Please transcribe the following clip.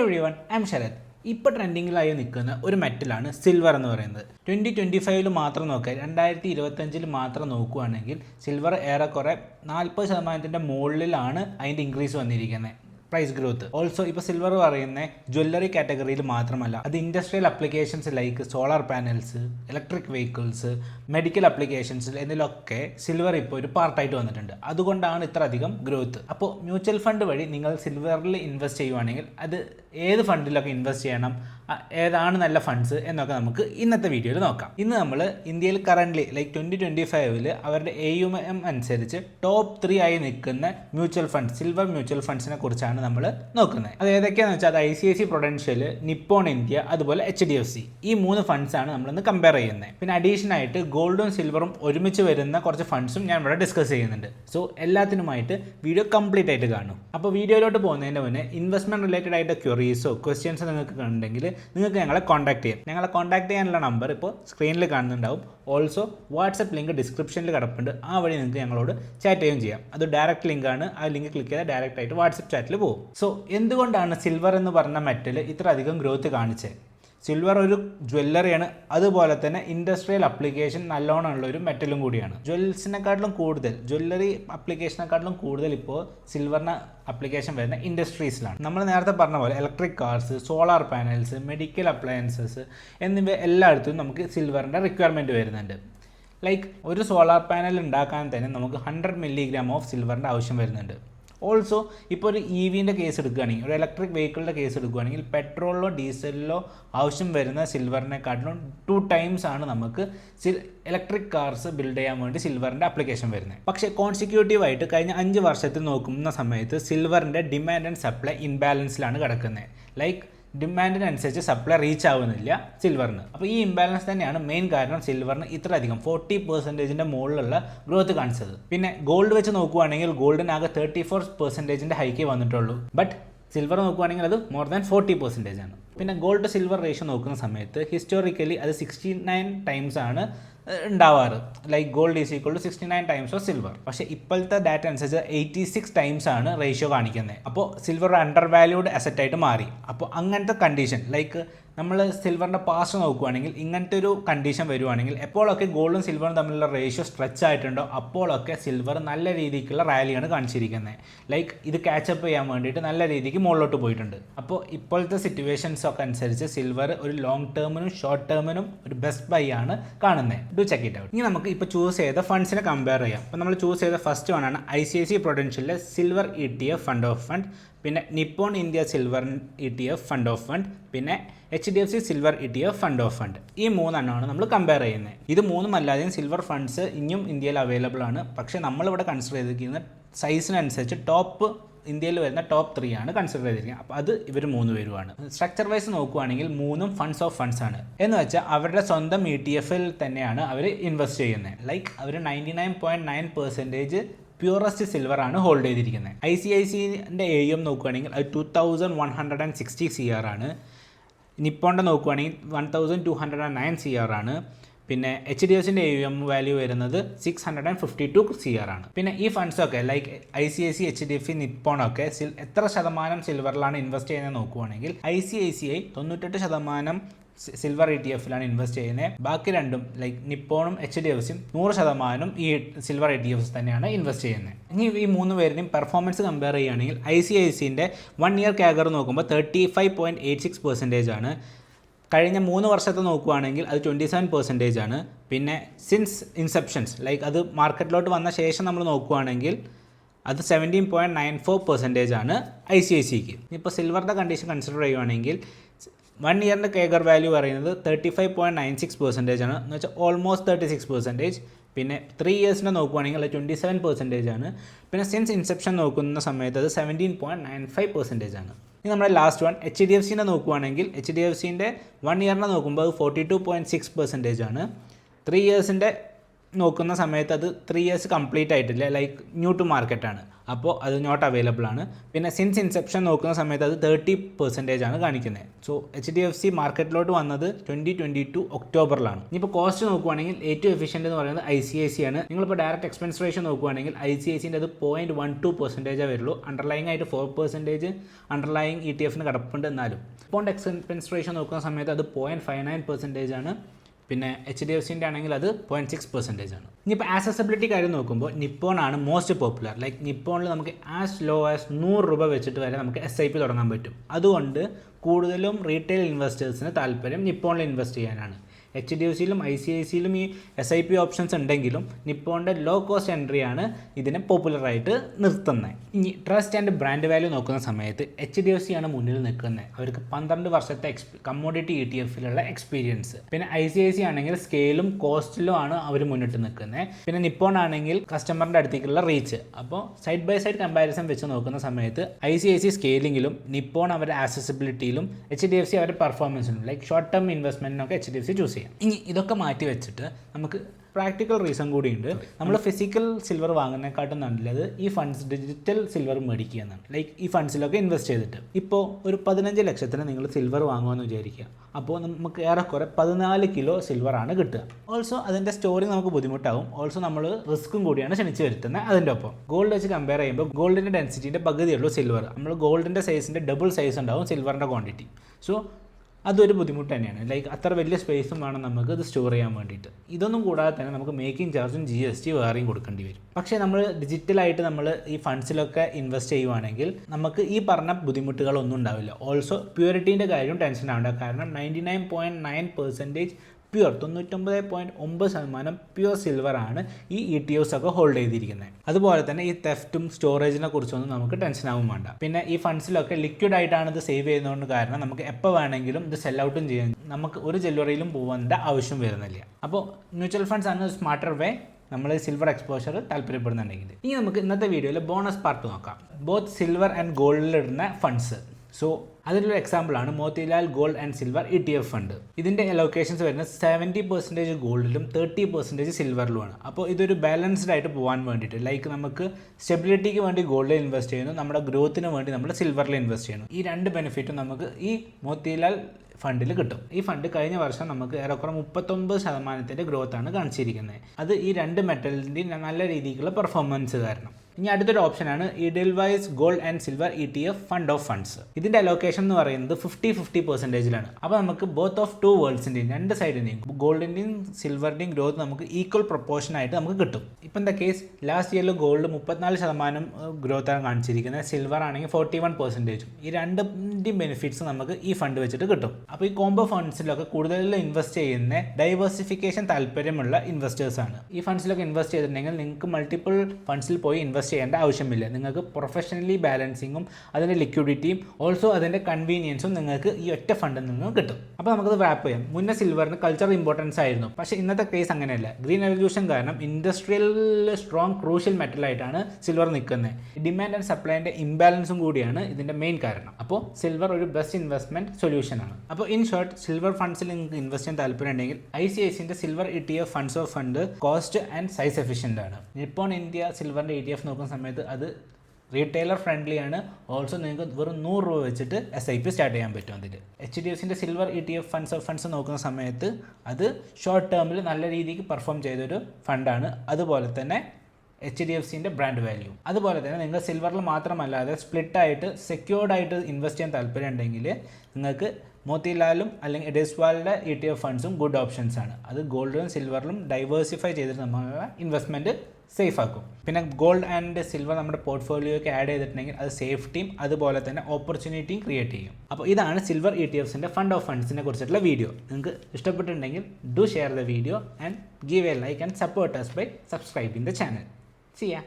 Every one I am Sarath ഇപ്പോൾ ട്രെൻഡിങ്ങിലായി നിൽക്കുന്ന ഒരു മെറ്റലാണ് സിൽവർ എന്ന് പറയുന്നത്. ട്വന്റി ട്വന്റി ഫൈവിൽ മാത്രം നോക്കുക രണ്ടായിരത്തി ഇരുപത്തഞ്ചിൽ മാത്രം നോക്കുകയാണെങ്കിൽ സിൽവർ ഏറെക്കുറെ നാൽപ്പത് ശതമാനത്തിന്റെ മുകളിലാണ് അതിന്റെ ഇൻക്രീസ് വന്നിരിക്കുന്നത്. പ്രൈസ് ഗ്രോത്ത് ഓൾസോ ഇപ്പോൾ സിൽവർ പറയുന്ന ജ്വല്ലറി കാറ്റഗറിയിൽ മാത്രമല്ല അത് industrial applications like solar panels electric vehicles medical applications എന്നിലൊക്കെ silver ഇപ്പോൾ ഒരു പാർട്ടായിട്ട് വന്നിട്ടുണ്ട്. അതുകൊണ്ടാണ് ഇത്ര അധികം ഗ്രോത്ത് അപ്പോൾ മ്യൂച്വൽ ഫണ്ട് വഴി നിങ്ങൾ സിൽവറിൽ ഇൻവെസ്റ്റ് ചെയ്യുവാണെങ്കിൽ അത് ഏത് ഫണ്ടിലൊക്കെ ഇൻവെസ്റ്റ് ചെയ്യണം ഏതാണ് നല്ല ഫണ്ട്സ് എന്നൊക്കെ നമുക്ക് ഇന്നത്തെ വീഡിയോയിൽ നോക്കാം. ഇന്ന് നമ്മൾ ഇന്ത്യയിൽ കറന്റ്ലി ലൈക്ക് ട്വന്റി ട്വന്റി ഫൈവിൽ അവരുടെ എ യു എം അനുസരിച്ച് ടോപ്പ് ത്രീ ആയി നിൽക്കുന്ന മ്യൂച്വൽ ഫണ്ട് സിൽവർ മ്യൂച്വൽ ഫണ്ട്സിനെ കുറിച്ചാണ് നമ്മൾ നോക്കുന്നത്. അത് ഏതൊക്കെയാണെന്ന് വെച്ചാൽ അത് I C I C Prudential Nippon India അതുപോലെ എച്ച് ഡി എഫ് സി ഈ മൂന്ന് ഫണ്ട്സാണ് നമ്മളിന്ന് കമ്പയർ ചെയ്യുന്നത്. പിന്നെ അഡീഷണൽ ആയിട്ട് ഗോൾഡും സിൽവറും ഒരുമിച്ച് വരുന്ന കുറച്ച് ഫണ്ട്സും ഞാൻ ഇവിടെ ഡിസ്കസ് ചെയ്യുന്നുണ്ട്. സോ എല്ലാത്തിനുമായിട്ട് വീഡിയോ കംപ്ലീറ്റ് ആയിട്ട് കാണും. അപ്പോൾ വീഡിയോയിലോട്ട് പോകുന്നതിന് മുന്നേ ഇൻവെസ്റ്റ്മെന്റ് റിലേറ്റഡ് ആയിട്ട് ക്വറീസോ ക്വസ്റ്റ്യൻസോ നിങ്ങൾക്ക് ഉണ്ടെങ്കിൽ നിങ്ങൾക്ക് ഞങ്ങളെ കോൺടാക്ട് ചെയ്യാം. ഞങ്ങളെ കോൺടാക്ട് ചെയ്യാനുള്ള നമ്പർ ഇപ്പോൾ സ്ക്രീനിൽ കാണുന്നുണ്ടാവും. ഓൾസോ വാട്സപ്പ് ലിങ്ക് ഡിസ്ക്രിപ്ഷനിൽ കിടപ്പുണ്ട്. ആ വഴി നിങ്ങൾക്ക് ഞങ്ങളോട് ചാറ്റ് ചെയ്യുകയും ചെയ്യാം. അത് ഡയറക്റ്റ് ലിങ്ക് ആണ്. ആ ലിങ്ക് ക്ലിക്ക് ചെയ്താൽ ഡയറക്റ്റ് ആയിട്ട് വാട്സപ്പ് ചാറ്റിൽ പോകും. സോ എന്തുകൊണ്ടാണ് സിൽവർ എന്ന് പറഞ്ഞ മെറ്റൽ ഇത്ര അധികം ഗ്രോത്ത് കാണിച്ചത് സിൽവർ ഒരു ജ്വല്ലറിയാണ് അതുപോലെ തന്നെ ഇൻഡസ്ട്രിയൽ അപ്ലിക്കേഷൻ നല്ലോണമുള്ള ഒരു മെറ്റലും കൂടിയാണ്. ജ്വൽസിനെക്കാട്ടിലും കൂടുതൽ ജ്വല്ലറി അപ്ലിക്കേഷനെക്കാട്ടിലും കൂടുതൽ ഇപ്പോൾ സിൽവറിന് അപ്ലിക്കേഷൻ വരുന്ന ഇൻഡസ്ട്രീസിലാണ് നമ്മൾ നേരത്തെ പറഞ്ഞ പോലെ electric cars solar panels medical appliances എന്നിവ എല്ലായിടത്തും നമുക്ക് സിൽവറിന്റെ റിക്വയർമെന്റ് വരുന്നുണ്ട്. ലൈക്ക് ഒരു സോളാർ പാനൽ ഉണ്ടാക്കാൻ തന്നെ നമുക്ക് ഹൺഡ്രഡ് മില്ലിഗ്രാം ഓഫ് സിൽവറിന്റെ ആവശ്യം വരുന്നുണ്ട്. ഓൾസോ ഇപ്പോൾ ഒരു ഇ വിന്റെ കേസ് എടുക്കുകയാണെങ്കിൽ ഒരു ഇലക്ട്രിക് വെഹിക്കിളിന്റെ കേസ് എടുക്കുകയാണെങ്കിൽ പെട്രോളിലോ ഡീസലിലോ ആവശ്യം വരുന്ന സിൽവറിനെക്കാട്ടിലും ടു ടൈംസ് ആണ് നമുക്ക് ഇലക്ട്രിക് കാർസ് ബിൽഡ് ചെയ്യാൻ വേണ്ടി സിൽവറിന്റെ അപ്ലിക്കേഷൻ വരുന്നത്. പക്ഷേ കോൺസിക്യൂട്ടീവ് ആയിട്ട് കഴിഞ്ഞ അഞ്ച് വർഷത്തിൽ നോക്കുന്ന സമയത്ത് സിൽവറിന്റെ ഡിമാൻഡ് ആൻഡ് സപ്ലൈ ഇൻബാലൻസിലാണ് കിടക്കുന്നത്. ലൈക്ക് ഡിമാൻഡിനനുസരിച്ച് സപ്ലൈ റീച്ച് ആവുന്നില്ല സിൽവറിന് അപ്പോൾ ഈ ഇംബാലൻസ് തന്നെയാണ് മെയിൻ കാരണം സിൽവറിന് ഇത്ര അധികം ഫോർട്ടി പെർസെന്റേജിന്റെ മുകളിലുള്ള ഗ്രോത്ത് കാണിച്ചത്. പിന്നെ ഗോൾഡ് വെച്ച് നോക്കുവാണെങ്കിൽ ഗോൾഡിനാകെ തേർട്ടി ഫോർ പെർസെന്റേജിന്റെ ഹൈക്കേ വന്നിട്ടുള്ളൂ. ബട്ട് സിൽവർ നോക്കുവാണെങ്കിൽ അത് മോർ ദാൻ ഫോർട്ടി പെർസെന്റേജ് ആണ്. പിന്നെ ഗോൾഡ് ടു സിൽവർ റേഷ്യോ നോക്കുന്ന സമയത്ത് ഹിസ്റ്റോറിക്കലി അത് സിക്സ്റ്റി നയൻ ടൈംസ് ആണ് ഉണ്ടാവാറ്. Like gold is equal to sixty nine times of silver പക്ഷേ ഇപ്പോഴത്തെ ഡാറ്റ അനുസരിച്ച് എയ്റ്റി സിക്സ് ടൈംസ് ആണ് റേഷ്യോ കാണിക്കുന്നത് അപ്പോൾ സിൽവർ അണ്ടർ വാല്യൂഡ് അസറ്റ് ആയിട്ട് മാറി. അപ്പോൾ അങ്ങനത്തെ കണ്ടീഷൻ ലൈക്ക് നമ്മൾ സിൽവറിന്റെ പാസ്റ്റ് നോക്കുകയാണെങ്കിൽ ഇങ്ങനത്തെ ഒരു കണ്ടീഷൻ വരുവാണെങ്കിൽ എപ്പോഴൊക്കെ ഗോൾഡും സിൽവറും തമ്മിലുള്ള റേഷ്യോ സ്ട്രെച്ച് ആയിട്ടുണ്ടോ അപ്പോഴൊക്കെ സിൽവർ നല്ല രീതിക്കുള്ള റാലിയാണ് കാണിച്ചിരിക്കുന്നത് ലൈക്ക് ഇത് ക്യാച്ചപ്പ് ചെയ്യാൻ വേണ്ടിയിട്ട് നല്ല രീതിക്ക് മുകളിലോട്ട് പോയിട്ടുണ്ട്. അപ്പോൾ ഇപ്പോഴത്തെ സിറ്റുവേഷൻസ് ഒക്കെ അനുസരിച്ച് സിൽവർ ഒരു ലോങ് ടേമിനും ഷോർട്ട് ടേമിനും ഒരു ബെസ്റ്റ് ബൈ ആണ് കാണുന്നത് ഡു ചെക്ക് ഇറ്റ് ഔട്ട് ഇനി നമുക്ക് ഇപ്പോൾ ചൂസ് ചെയ്ത ഫണ്ട്സിനെ കമ്പയർ ചെയ്യാം. അപ്പോൾ നമ്മൾ ചൂസ് ചെയ്ത ഫസ്റ്റ് വണ്ണാണ് I C I C പ്രൊഡൻഷ്യലിലെ silver E T F fund of fund പിന്നെ Nippon India silver E T F fund of fund പിന്നെ H D F C silver E T F fund of fund ഈ മൂന്നെണ്ണമാണ് നമ്മൾ compare ചെയ്യുന്നത് ഇത് മൂന്നും അല്ലാതെയും silver funds ഇനിയും ഇന്ത്യയിൽ അവൈലബിൾ ആണ്. പക്ഷേ നമ്മളിവിടെ കൺസിഡർ ചെയ്തിരിക്കുന്ന സൈസിനനുസരിച്ച് ടോപ്പ് ഇന്ത്യയിൽ വരുന്ന ടോപ്പ് ത്രീ ആണ് കൺസിഡർ ചെയ്തിരിക്കുന്നത്. അപ്പോൾ അത് ഇവർ മൂന്ന് പേരുമാണ്. സ്ട്രക്ചർ വൈസ് നോക്കുവാണെങ്കിൽ മൂന്നും ഫണ്ട്സ് ഓഫ് ഫണ്ട്സ് ആണ്. എന്ന് വെച്ചാൽ അവരുടെ സ്വന്തം ഇ ടി എഫിൽ തന്നെയാണ് അവർ ഇൻവെസ്റ്റ് ചെയ്യുന്നത് ലൈക്ക് അവർ ninety nine point nine percentage purest silver ആണ് ഹോൾഡ് ചെയ്തിരിക്കുന്നത് ഐ സി ഐ സിന്റെ എ എം നോക്കുകയാണെങ്കിൽ അത് two thousand one hundred and sixty C R ആണ്. നിപ്പോണ്ട നോക്കുകയാണെങ്കിൽ one thousand two hundred and nine C R ആണ്. പിന്നെ എച്ച് ഡി എസിന്റെ എ എം വാല്യൂ വരുന്നത് six hundred and fifty two C R ആണ്. പിന്നെ ഈ ഫണ്ട്സൊക്കെ like I C I C H D F നിപ്പോണൊക്കെ എത്ര ശതമാനം സിൽവറിലാണ് ഇൻവെസ്റ്റ് ചെയ്യുന്നത് നോക്കുവാണെങ്കിൽ I C I C I തൊണ്ണൂറ്റെട്ട് ശതമാനം സിൽവർ ഇ ടി എഫിലാണ് ഇൻവെസ്റ്റ് ചെയ്യുന്നത് ബാക്കി രണ്ടും ലൈക് നിപ്പോണും എച്ച് ഡി എഫ് സിയും നൂറ് ശതമാനം ഈ സിൽവർ ഇ ടി എഫ് തന്നെയാണ് ഇൻവെസ്റ്റ് ചെയ്യുന്നത് ഇനി ഈ മൂന്ന് പേരുടെയും പെർഫോമൻസ് കമ്പയർ ചെയ്യുകയാണെങ്കിൽ ഐ സി ഐ സിന്റെ വൺ ഇയർ കാഗർ നോക്കുമ്പോൾ thirty five point eight six percentage ആണ്. കഴിഞ്ഞ മൂന്ന് വർഷത്തെ നോക്കുകയാണെങ്കിൽ അത് ട്വന്റി സെവൻ പെർസെന്റേജ് ആണ്. പിന്നെ സിൻസ് ഇൻസെപ്ഷൻസ് ലൈക്ക് അത് മാർക്കറ്റിലോട്ട് വന്ന ശേഷം നമ്മൾ നോക്കുകയാണെങ്കിൽ അത് seventeen point nine four percentage ആണ് ഐ സി ഐ സിക്ക് ഇപ്പോൾ സിൽവറിന്റെ കണ്ടീഷൻ കൺസിഡർ ചെയ്യുവാണെങ്കിൽ വൺ ഇയറിന്റെ കേഗർ വാല്യൂ പറയുന്നത് thirty five point nine six percentage ആണ്. എന്ന് വെച്ചാൽ ഓൾമോസ്റ്റ് തേർട്ടി സിക്സ് പെർസെന്റേജ് പിന്നെ ത്രീ ഇയേഴ്സിന്റെ നോക്കുകയാണെങ്കിൽ അത് ട്വന്റി സെവൻ പെർസെന്റേജ് ആണ്. പിന്നെ സിൻസ് ഇൻസെപ്ഷൻ നോക്കുന്ന സമയത്ത് അത് seventeen point nine five percentage ആണ്. ഇനി നമ്മുടെ last one H D F സിന്റെ നോക്കുവാണെങ്കിൽ എച്ച് ഡി എഫ് സിന്റെ വൺ ഇയറിനെ നോക്കുമ്പോൾ അത് forty two point six percentage ആണ്. ത്രീ ഇയേഴ്സിന്റെ നോക്കുന്ന സമയത്ത് അത് ത്രീ ഇയേഴ്സ് കംപ്ലീറ്റ് ആയിട്ടില്ല. ലൈക്ക് ന്യൂ ടു മാർക്കറ്റാണ് അപ്പോൾ അത് നോട്ട് അവൈലബിൾ ആണ്. പിന്നെ സിൻസ് ഇൻസെപ്ഷൻ നോക്കുന്ന സമയത്ത് അത് തേർട്ടി പെർസെന്റേജ് ആണ് കാണിക്കുന്നത് so H D F C മാർക്കറ്റിലോട്ട് വന്നത് ട്വന്റി ട്വന്റി ടു ഒക്ടോബറിലാണ് ഇനിയിപ്പോൾ കോസ്റ്റ് നോക്കുവാണെങ്കിൽ ഏറ്റവും എഫിഷ്യന്റ് എന്ന് പറയുന്നത് ഐ സി ഐ സി ആണ്. നിങ്ങളിപ്പോൾ ഡയറക്റ്റ് എക്സ്പെൻസ് റേഷ്യോ നോക്കുവാണെങ്കിൽ ഐ സി ഐ സിന്റെ അത് പോയിന്റ് വൺ ടു പെർസെന്റേജേ വരുള്ളൂ. അണ്ടർലൈങ് ആയിട്ട് four percentage underlying E T എഫിന് കിടപ്പുണ്ട് എന്നാലും. ഇപ്പോൾ എക്സ്പെൻസ് റേഷ്യോ നോക്കുന്ന സമയത്ത് അത് പോയിന്റ് ഫൈവ് നയൻ പെർസെന്റേജ് ആണ്. പിന്നെ എച്ച് ഡി എഫ് സിന്റെ ആണെങ്കിൽ അത് പോയിന്റ് സിക്സ് പെർസെന്റേജ് ആണ്. ഇനിയിപ്പോൾ ആസസബിലിറ്റി കാര്യം നോക്കുമ്പോൾ നിപ്പോൺ ആണ് മോസ്റ്റ് പോപ്പുലർ ലൈക്ക് നിപ്പോണിൽ നമുക്ക് ആസ് ലോ ആസ് നൂറ് രൂപ വെച്ചിട്ട് വരെ നമുക്ക് എസ് ഐ പി തുടങ്ങാൻ പറ്റും. അതുകൊണ്ട് കൂടുതലും റീറ്റെയിൽ ഇൻവെസ്റ്റേഴ്സിന് താല്പര്യം നിപ്പോണിൽ ഇൻവെസ്റ്റ് ചെയ്യാനാണ്. എച്ച് ഡി എഫ് സിയിലും ഐ സി ഐ സിയിലും ഈ എസ് ഐ പി ഓപ്ഷൻസ് ഉണ്ടെങ്കിലും നിപ്പോണിന്റെ ലോ കോസ്റ്റ് എൻട്രിയാണ് ഇതിനെ പോപ്പുലറായിട്ട് നിർത്തുന്നത് ഇനി ട്രസ്റ്റ് ആൻഡ് ബ്രാൻഡ് വാല്യൂ നോക്കുന്ന സമയത്ത് എച്ച് ഡി എഫ് സി ആണ് മുന്നിൽ നിൽക്കുന്നത് അവർക്ക് പന്ത്രണ്ട് വർഷത്തെ എക്സ് കമ്മോഡിറ്റി ഇ ടി എഫിലുള്ള എക്സ്പീരിയൻസ് പിന്നെ ഐ സി ഐ സി ആണെങ്കിൽ സ്കെയിലും കോസ്റ്റിലും ആണ് അവർ മുന്നിട്ട് നിൽക്കുന്നത് പിന്നെ നിപ്പോൺ ആണെങ്കിൽ കസ്റ്റമറിന്റെ അടുത്തേക്കുള്ള റീച്ച് അപ്പോൾ സൈഡ് ബൈ സൈഡ് കമ്പാരിസൺ വെച്ച് നോക്കുന്ന സമയത്ത് ഐ സി ഐ സി സ്കെയിലിങ്ങിലും നിപ്പോൺ അവരുടെ ആക്സസിബിലിറ്റിയിലും എച്ച് ഡി എഫ് സി അവരുടെ പെർഫോമൻസിലും like short term ഇൻവെസ്റ്റ്മെന്റിനൊക്കെ H D F C choose ചെയ്യാം. ഇനി ഇതൊക്കെ മാറ്റി വെച്ചിട്ട് നമുക്ക് പ്രാക്ടിക്കൽ റീസൺ കൂടിയുണ്ട്. നമ്മൾ ഫിസിക്കൽ സിൽവർ വാങ്ങുന്നതിനെക്കാട്ടും നല്ലത് ഈ ഫണ്ട്സ് ഡിജിറ്റൽ സിൽവർ മേടിക്കുക എന്നാണ്. ലൈക്ക് ഈ ഫണ്ട്സിലൊക്കെ ഇൻവെസ്റ്റ് ചെയ്തിട്ട്. ഇപ്പോൾ ഒരു പതിനഞ്ച് ലക്ഷത്തിന് നിങ്ങൾ സിൽവർ വാങ്ങുമെന്ന് വിചാരിക്കുക. അപ്പോൾ നമുക്ക് ഏറെക്കുറെ പതിനാല് കിലോ സിൽവറാണ് കിട്ടുക. ഓൾസോ അതിന്റെ സ്റ്റോറി നമുക്ക് ബുദ്ധിമുട്ടാകും ഓൾസോ നമ്മൾ റിസ്ക്കും കൂടിയാണ് ക്ഷണിച്ച് വരുത്തുന്നത് അതിന്റെ ഒപ്പം. ഗോൾഡ് വെച്ച് കമ്പയർ ചെയ്യുമ്പോൾ ഗോൾഡിന്റെ ഡെൻസിറ്റിന്റെ പകുതിയുള്ളൂ സിൽവർ നമ്മൾ ഗോൾഡിന്റെ സൈസിന്റെ ഡബിൾ സൈസ് ഉണ്ടാവും സിൽവറിന്റെ ക്വാണ്ടിറ്റി സോ അതൊരു ബുദ്ധിമുട്ട് തന്നെയാണ്. ലൈക്ക് അത്ര വലിയ സ്പേസും വേണം നമുക്ക് ഇത് സ്റ്റോർ ചെയ്യാൻ വേണ്ടിയിട്ട്. ഇതൊന്നും കൂടാതെ തന്നെ നമുക്ക് മേക്കിംഗ് ചാർജും ജി എസ് ടി വേറെയും കൊടുക്കേണ്ടി വരും. പക്ഷേ നമ്മൾ ഡിജിറ്റലായിട്ട് നമ്മൾ ഈ ഫണ്ട്സിലൊക്കെ ഇൻവെസ്റ്റ് ചെയ്യുവാണെങ്കിൽ നമുക്ക് ഈ പറഞ്ഞ ബുദ്ധിമുട്ടുകളൊന്നും ഉണ്ടാവില്ല. ഓൾസോ പ്യൂരിറ്റീന്റെ കാര്യവും ടെൻഷൻ ആവേണ്ട. കാരണം ninety nine point nine percentage pure തൊണ്ണൂറ്റൊമ്പത് പോയിന്റ് ഒമ്പത് ശതമാനം പ്യുവർ സിൽവർ ആണ് ഈ ഇ ടി എസ് ഒക്കെ ഹോൾഡ് ചെയ്തിരിക്കുന്നത്. അതുപോലെ തന്നെ ഈ തെഫ്റ്റും സ്റ്റോറേജിനെ കുറിച്ചൊന്നും നമുക്ക് ടെൻഷൻ ആവും വേണ്ട. പിന്നെ ഈ ഫണ്ട്സിലൊക്കെ ലിക്വിഡ് ആയിട്ടാണ് ഇത് സേവ് ചെയ്യുന്നതുകൊണ്ട് കാരണം നമുക്ക് എപ്പോൾ വേണമെങ്കിലും ഇത് സെൽ ഔട്ടും ചെയ്യാം. നമുക്ക് ഒരു ജ്വല്ലറിയിലും പോകേണ്ട ആവശ്യം വരുന്നില്ല. അപ്പോൾ മ്യൂച്വൽ ഫണ്ട്സ് ആണ് സ്മാർട്ടർ വേ നമ്മൾ സിൽവർ എക്സ്പോഷർ താല്പര്യപ്പെടുന്നുണ്ടെങ്കിൽ. ഇനി നമുക്ക് ഇന്നത്തെ വീഡിയോയിൽ ബോണസ് പാർട്ട് നോക്കാം. ബോത്ത് സിൽവർ ആൻഡ് ഗോൾഡിലിടുന്ന ഫണ്ട്സ് സോ അതിലൊരു എക്സാമ്പിളാണ് Motilal gold and silver E T F fund ഇതിന്റെ അലോക്കേഷൻസ് വരുന്നത് സെവന്റി പെർസെന്റേജ് ഗോൾഡിലും തേർട്ടി പെർസെന്റേജ് സിൽവറിലുമാണ് അപ്പോൾ ഇതൊരു ബാലൻസ്ഡ് ആയിട്ട് പോകാൻ വേണ്ടിയിട്ട് ലൈക്ക് നമുക്ക് സ്റ്റെബിലിറ്റിക്ക് വേണ്ടി ഗോൾഡിൽ ഇൻവെസ്റ്റ് ചെയ്യുന്നു നമ്മുടെ ഗ്രോത്തിന് വേണ്ടി നമ്മൾ സിൽവറിൽ ഇൻവെസ്റ്റ് ചെയ്യുന്നു. ഈ രണ്ട് ബെനിഫിറ്റും നമുക്ക് ഈ മോത്തിലാൽ ഫണ്ടിൽ കിട്ടും. ഈ ഫണ്ട് കഴിഞ്ഞ വർഷം നമുക്ക് ഏറെക്കുറെ മുപ്പത്തൊമ്പത് ശതമാനത്തിന്റെ ഗ്രോത്താണ് കാണിച്ചിരിക്കുന്നത്. അത് ഈ രണ്ട് മെറ്റലിന്റെയും നല്ല രീതിക്കുള്ള പെർഫോമൻസ് കാരണം. ഇനി അടുത്തൊരു ഓപ്ഷനാണ് Edelweiss gold and silver E T F fund of funds ഇതിന്റെ അലോക്കേഷൻ എന്ന് പറയുന്നത് ഫിഫ്റ്റി ഫിഫ്റ്റി പെർസെന്റേജിലാണ് അപ്പോൾ നമുക്ക് ബോത്ത് ഓഫ് ടു വേൾഡ്സിന്റെയും രണ്ട് സൈഡിന്റെയും ഗോൾഡിന്റെയും സിൽവറിന്റെയും ഗ്രോത്ത് നമുക്ക് ഈക്വൽ പ്രൊപ്പോർഷൻ ആയിട്ട് നമുക്ക് കിട്ടും. ഇപ്പം എന്താ കേസ് ലാസ്റ്റ് ഇയറിൽ ഗോൾഡ് മുപ്പത്തിനാല് ശതമാനം ഗ്രോത്ത് ആണ് കാണിച്ചിരിക്കുന്നത്. സിൽവർ ആണെങ്കിൽ ഫോർട്ടി വൺ പെർസെന്റേജും ഈ രണ്ടിന്റെയും ബെനിഫിറ്റ്സ് നമുക്ക് ഈ ഫണ്ട് വെച്ചിട്ട് കിട്ടും. അപ്പോൾ ഈ കോംബോ ഫണ്ട്സിലൊക്കെ കൂടുതൽ ഇൻവെസ്റ്റ് ചെയ്യുന്ന ഡൈവേഴ്സിഫിക്കേഷൻ താല്പര്യമുള്ള ആണ്. ഈ ഫണ്ട്സിലൊക്കെ ഇൻവെസ്റ്റ് ചെയ്തിട്ടുണ്ടെങ്കിൽ നിങ്ങൾക്ക് മൾട്ടിപ്പിൾ ഫണ്ട്സിൽ പോയി ഇൻവെസ്റ്റ് ചെയ്യേണ്ട ആവശ്യമില്ല. നിങ്ങൾക്ക് പ്രൊഫഷണലി ബാലൻസിങ്ങും അതിന്റെ ലിക്വിഡിറ്റിയും ഓൾസോ അതിന്റെ കൺവീനിയൻസും നിങ്ങൾക്ക് ഈ ഒറ്റ ഫണ്ടിൽ നിന്നും കിട്ടും. അപ്പോൾ നമുക്കത് റാപ്പ് ചെയ്യാം. മുന്നേ സിൽവറിന് കൾച്ചർ ഇമ്പോർട്ടൻസ് ആയിരുന്നു. പക്ഷേ ഇന്നത്തെ കേസ് അങ്ങനെയല്ല. ഗ്രീൻ റെവല്യൂഷൻ കാരണം ഇൻഡസ്ട്രിയൽ സ്ട്രോങ് ക്രൂഷ്യൽ മെറ്റലായിട്ടാണ് സിൽവർ നിൽക്കുന്നത്. ഡിമാൻഡ് ആൻഡ് സപ്ലൈന്റെ ഇംബാലൻസും കൂടിയാണ് ഇതിന്റെ മെയിൻ കാരണം. അപ്പോൾ സിൽവർ ഒരു ബെസ്റ്റ് ഇൻവെസ്റ്റ്മെന്റ് സൊല്യൂഷനാണ് അപ്പോൾ ഇൻ ഷോർട്ട് സിൽവർ ഫണ്ട്സിൽ നിങ്ങൾക്ക് ഇൻവെസ്റ്റ് ചെയ്യാൻ താല്പര്യം ഉണ്ടെങ്കിൽ ഐ സി ഐ സിന്റെ silver E T F funds of fund cost and size efficient ആണ്. നിപ്പോൺ ഇന്ത്യ സിൽവറിന്റെ ഇ ടി എഫ് നോക്കുന്ന സമയത്ത് അത് റീറ്റെയിലർ ഫ്രണ്ട്ലി ആണ്. ഓൾസോ നിങ്ങൾക്ക് വെറും നൂറ് രൂപ വെച്ചിട്ട് എസ് ഐ പി സ്റ്റാർട്ട് ചെയ്യാൻ പറ്റും അതിൽ എച്ച് ഡി എഫ് സിന്റെ silver E T F funds of funds നോക്കുന്ന സമയത്ത് അത് ഷോർട്ട് ടേമിൽ നല്ല രീതിക്ക് പെർഫോം ചെയ്തൊരു ഫണ്ടാണ് അതുപോലെ തന്നെ എച്ച് ഡി എഫ് സിന്റെ ബ്രാൻഡ് വാല്യൂ അതുപോലെ തന്നെ നിങ്ങൾ സിൽവറിൽ മാത്രമല്ലാതെ സ്പ്ലിറ്റ് ആയിട്ട് സെക്യൂർഡ് ആയിട്ട് ഇൻവെസ്റ്റ് ചെയ്യാൻ താല്പര്യം ഉണ്ടെങ്കിൽ നിങ്ങൾക്ക് മോത്തിലാലും അല്ലെങ്കിൽ എഡേസ്വാലിന്റെ ഇ ടി എഫ് ഫണ്ട്സും ഗുഡ് ഓപ്ഷൻസ് ആണ്. അത് ഗോൾഡിലും സിൽവറിലും ഡൈവേഴ്സിഫൈ ചെയ്തിട്ട് നമ്മളുടെ ഇൻവെസ്റ്റ്മെന്റ് സേഫ് ആക്കും. പിന്നെ ഗോൾഡ് ആൻഡ് സിൽവർ നമ്മുടെ പോർട്ട്ഫോളിയോയ്ക്ക് ആഡ് ചെയ്തിട്ടുണ്ടെങ്കിൽ അത് സേഫ്റ്റിയും അതുപോലെ തന്നെ ഓപ്പർച്യൂണിറ്റിയും ക്രിയേറ്റ് ചെയ്യും. അപ്പോൾ ഇതാണ് സിൽവർ ഇ ടി എഫ്സിന്റെ ഫണ്ട് ഓഫ് ഫണ്ട്സിനെ കുറിച്ചിട്ടുള്ള വീഡിയോ നിങ്ങൾക്ക് ഇഷ്ടപ്പെട്ടിട്ടുണ്ടെങ്കിൽ do share the video and give a like and support us by subscribing the channel ചെയ്യാം